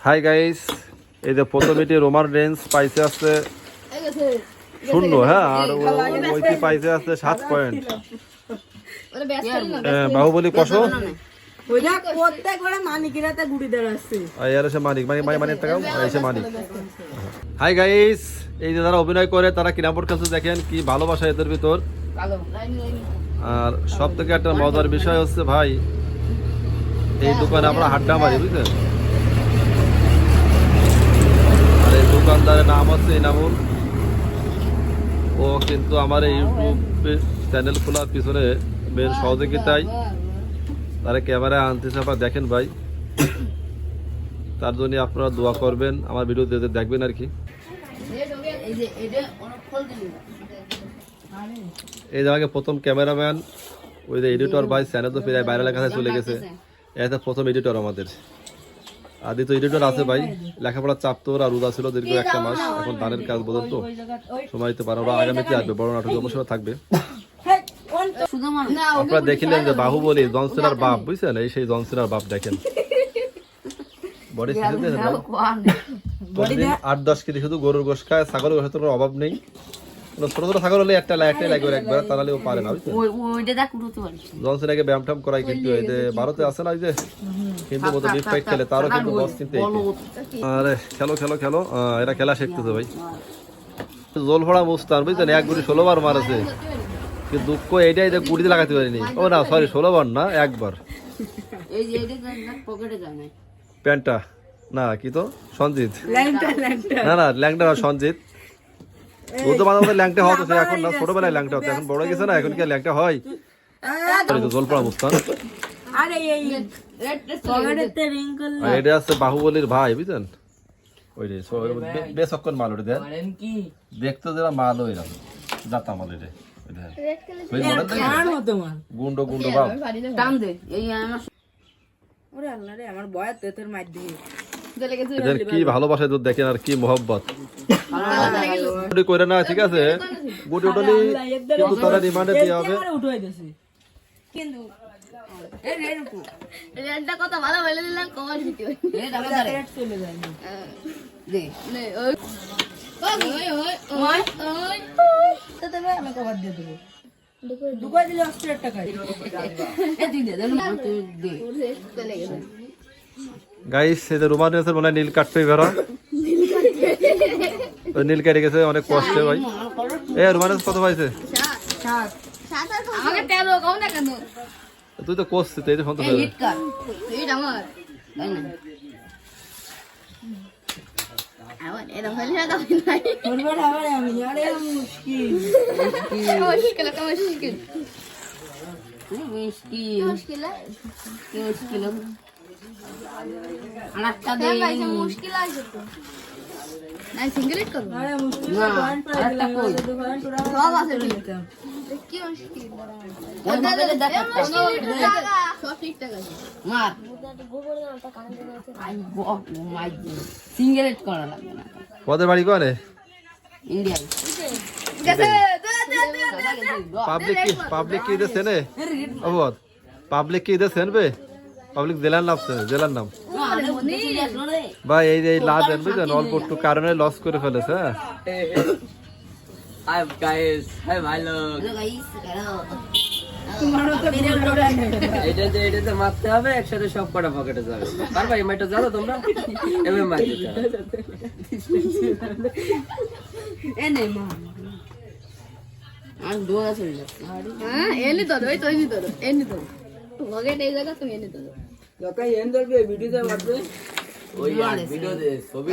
Hi guys এই যে প্রথম এটি রোমান রেঞ্জ পাইছে আছে শূন্য হ্যাঁ আর ওইটি পাইছে আছে সাত পয়েন্ট বাহুবলী কষো মানে মানে হাই গাইস এই যে যারা অভিনয় করে তারা কিরামপুর কাছে দেখেন কি ভালোবাসা এদের ভিতর। আর সব থেকে একটা মজার বিষয় হচ্ছে ভাই এই দোকানে আমরা হাড্ডা মারি বুঝলেন আর এই দোকানদারের নাম হচ্ছে ইনামুল ও কিন্তু আমার এই ইউটিউব চ্যানেল খোলার পিছনে মেন সহযোগিতায় তারা ক্যামেরায় আনতেছে আপনারা দেখেন ভাই। তার জন্য আপনারা দোয়া করবেন, আমার ভিডিও দেখবেন আর কি। এই জায়গায় প্রথম ক্যামেরাম্যান ওই যে এডিটর ভাই চ্যানেল তো প্রায় বাইরের কাছে চলে গেছে। এটা প্রথম এডিটর আমাদের। আদি তো এডিটর আছে ভাই লেখাপড়ার চাপ তো ওরা রোজা ছিল দীর্ঘ একটা মাস। এখন দানের কাজ বোঝেন তো সময় দিতে পারে ওরা আগামীতে আসবে বড় নাটক অবশ্যই থাকবে। আপনারা দেখিলেন যে বাহুবলী জনসেনার বাপ বুঝছেন? এই সেই জনসেনার বাপ দেখেন। বডি আট দশ কেজি শুধু গরুর গোশ খায় ছাগলের কোনো অভাব নেই। ছোট ছোট ছাগল হলে একটা লাগবে একবার তাহলে ও পারে না বুঝছেন ব্যায়াম ট্যাম করাই কিন্তু এই যে ভারতে আছে না ওই যে কিন্তু মতো বিফ ফাইট খেলে তারও কিন্তু বস কিন্তু আরে খেলো খেলো খেলো। এরা খেলা শিখতেছে ভাই। জল ভরা মুস্তান বুঝছেন এক গুড়ি ষোলো বার মারেছে। দুঃখ এইটাই যে গুড়িতে লাগাতে পারিনি। ও না সরি ষোলো বার না একবার। প্যান্টটা। না কি তো? সঞ্জিত। না না ল্যাংটা না সঞ্জিত। ও তো মাঝে মাঝে ল্যাংটা হতো সে এখন না ছোটবেলায় ল্যাংটা হতো এখন বড় গেছে না এখন কি ল্যাংটা হয়? এই তো জল পড়া মুস্তান আরে এই পকেটেতে রিং করলে। আর এটা আছে বাহুবলীর ভাই বুঝছেন? ওই রে বেশ অক্ষণ মাল ওটা দেন দেখতে যারা মাল ওই জাতা মাল এটা ওরে আল্লাহ রে আমার মার দিয়ে। কি ভালোবাসা দেখেন আর কি মোহব্বত। গুটি কইরা না ঠিক আছে? গুটি উঠলি কিন্তু তারা রিমান্ডে দেওয়া হবে। আমার উঠে দিয়েছে একটা কথা ভালো বলে দিলাম কমার দিতে হয় চলে যায় না ওই ওই ওই ওই ওই। তো তবে আমি কভার দিয়ে দেবো। দুকাই দিলে অস্ট্রেট টাকা চলে গেছে। গাইস এই যে মনে নীল কাটতে বেরো ওই নীল কেটে গেছে অনেক কষ্টে ভাই। এ রোমান কত পাইছে? তুই তো করছিস এই ফোন তো মুশকিল আছে তো। না সিঙ্গেলেট করব আরে মুশকিল পয়েন্ট পাই দিলাম পয়েন্ট ওরা সব আছে কি মুশকিল সব ঠিকঠাক আছে। সিঙ্গেলেট করা লাগবে না। পদের বাড়ি করে ইন্ডিয়ান। পাবলিক কি পাবলিক কি দেছে নে? অবদ পাবলিক কি দেছেন বে পাবলিক জেলার নাম জেলার নাম। ভাই এই যে দেন বুঝলেন অল্প একটু কারণে লস করে ফেলেছে হ্যাঁ। মারতে হবে একসাথে সব কটা পকেটে যাবে। পারবা এই মাইটা জানো তোমরা? এভাবে মার দিতে হবে। আর চলে যাচ্ছে। হ্যাঁ এনে তো ওই তো এনে তো এনে তো এই জায়গা তুমি এনে তো ওই আর ভিডিও দে ছবি